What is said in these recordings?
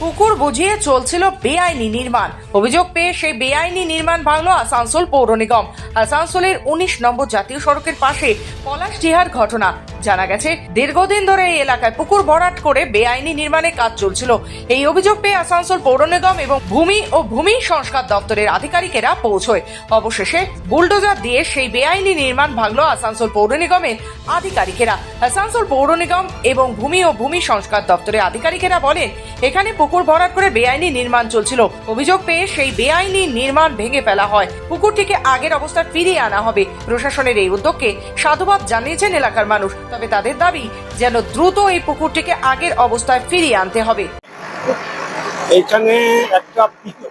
পুকুর বুঝিয়ে চলছিল বেআইনি নির্মাণ। অভিযোগ পেয়ে সেই বেআইনি নির্মাণ ভাঙলো আসানসোল পৌর নিগম। আসানসোলের উনিশ নম্বর জাতীয় সড়কের পাশে পলাশ পলাশডিহার ঘটনা। জানা গেছে, দীর্ঘদিন ধরে এই এলাকায় পুকুর ভরাট করে বেআইনি নির্মাণে কাজ চলছিল। এই অভিযোগ পেয়ে আসানসোল পৌর নিগম এবং ভূমি ও ভূমি সংস্কার দপ্তরের আধিকারিকেরা পৌঁছয়। অবশেষে বুলডোজার দিয়ে সেই বেআইনি নির্মাণ ভাঙলো আসানসোল পৌর নিগমের আধিকারিকেরা। আসানসোল পৌর নিগম এবং ভূমি ও ভূমি সংস্কার দপ্তরের আধিকারিকেরা বলেন এখানে পুকুর ভরাট করে বেআইনি নির্মাণ চলছিল। অভিযোগ পেয়ে সেই বেআইনি নির্মাণ ভেঙে ফেলা হয়। পুকুরটিকে আগের অবস্থায় ফিরিয়ে আনা হবে। প্রশাসনের এই উদ্যোগকে সাধুবাদ জানিয়েছেন এলাকার মানুষ। তবে তাদের দাবি, যেন দ্রুত এই পুকুরটিকে আগের অবস্থায় ফিরিয়ে আনতে হবে। এখানে একটা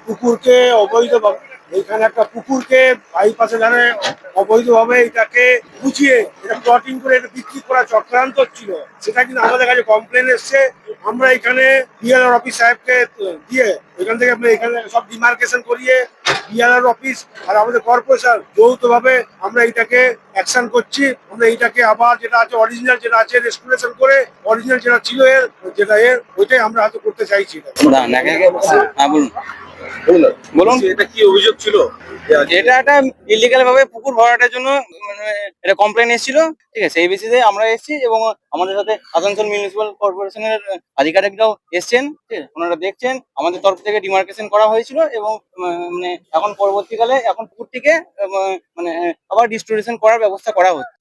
পুকুরকে অবৈধভাবে, এখানে একটা পুকুরকে বাইপাসে ধারে অবৈধভাবে এটাকে বুঝিয়ে, এটা প্লটিং করে, এটা বিক্রি করা চক্রান্ত ছিল। সেটা কিন্তু আমাদের কাছে কমপ্লেন এসছে। আমরা এখানে বিএলআর অফিস সাহেবকে, দিয়ে এখান থেকে আমরা এখানে সব ডিমার্কেশন করিয়ে বিএলআর অফিস আর আমাদের কর্পোরেশন যৌথভাবে আমরা এটাকে অ্যাকশন করছি। আমরা এটাকে আবার যেটা আছে অরিজিনাল যেটা আছে রেস্টুরেশন করে অরিজিনাল যেটা ছিল এর, যেটা এর, ওইটাই আমরা হয়তো করতে চাইছি। এটা বলুন বলুন। এটা কি অভিযোগ ছিল? এটা একটা ইলিগাল ভাবে পুকুর ভরাটের জন্য মানে এটা কমপ্লেন এসেছিল। ঠিক আছে সেই বেসিসে আমরা এসেছি এবং আমাদের সাথে আসানসোল মিউনিসিপাল কর্পোরেশনের আধিকারিকরাও এসছেন ঠিক আছে ওনারা দেখছেন। আমাদের তরফ থেকে ডিমার্কেশন করা হয়েছিল এবং মানে এখন পরবর্তীকালে এখন পুকুরটিকে মানে আবার ডিস্টোরেশন করার ব্যবস্থা করা হচ্ছে।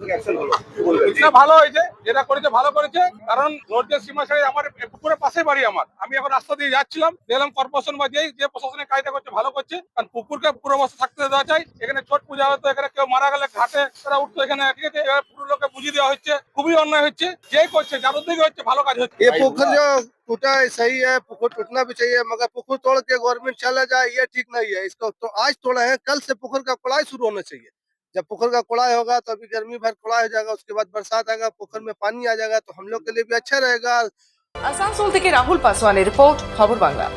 ভালো হয়েছে যেটা করেছে ভালো করেছে। কারণ রোডের সীমা ছেড়ে আমার পুকুরের পাশে বাড়ি আমার। আমি এখন রাস্তা দিয়ে যাচ্ছিলাম দেখলাম কর্পোরেশন বা যে প্রশাসনের কাজটা করছে ভালো করছে কারণ পুকুরকে পুরো অবস্থা থাকতে দেওয়া চাই এখানে ছট পূজা হতো এখানে কেউ মারা গেলে ঘাটে তারা উঠতো এখানে ঠিক আছে এবার পুরো লোকে বুঝিয়ে দেওয়া হচ্ছে খুবই অন্যায় হচ্ছে যেই করছে যাদের দিকে হচ্ছে ভালো কাজ হচ্ছে ये पोखर जो टूटा है सही है पोखर टूटना भी चाहिए मगर पोखर तोड़ के गवर्नमेंट चला जाए ये ठीक नहीं है इसको तो आज तोड़ा है कल से पोखर का कुड़ाई शुरू होना चाहिए जब पोखर का कुड़ाई होगा तो अभी गर्मी भर कुड़ाई हो जाएगा उसके बाद बरसात आएगा पोखर में पानी आ जाएगा तो हम लोग के लिए भी अच्छा रहेगा আসানসোল থেকে রাহুল পাসওয়ানের রিপোর্ট খবর বাংলা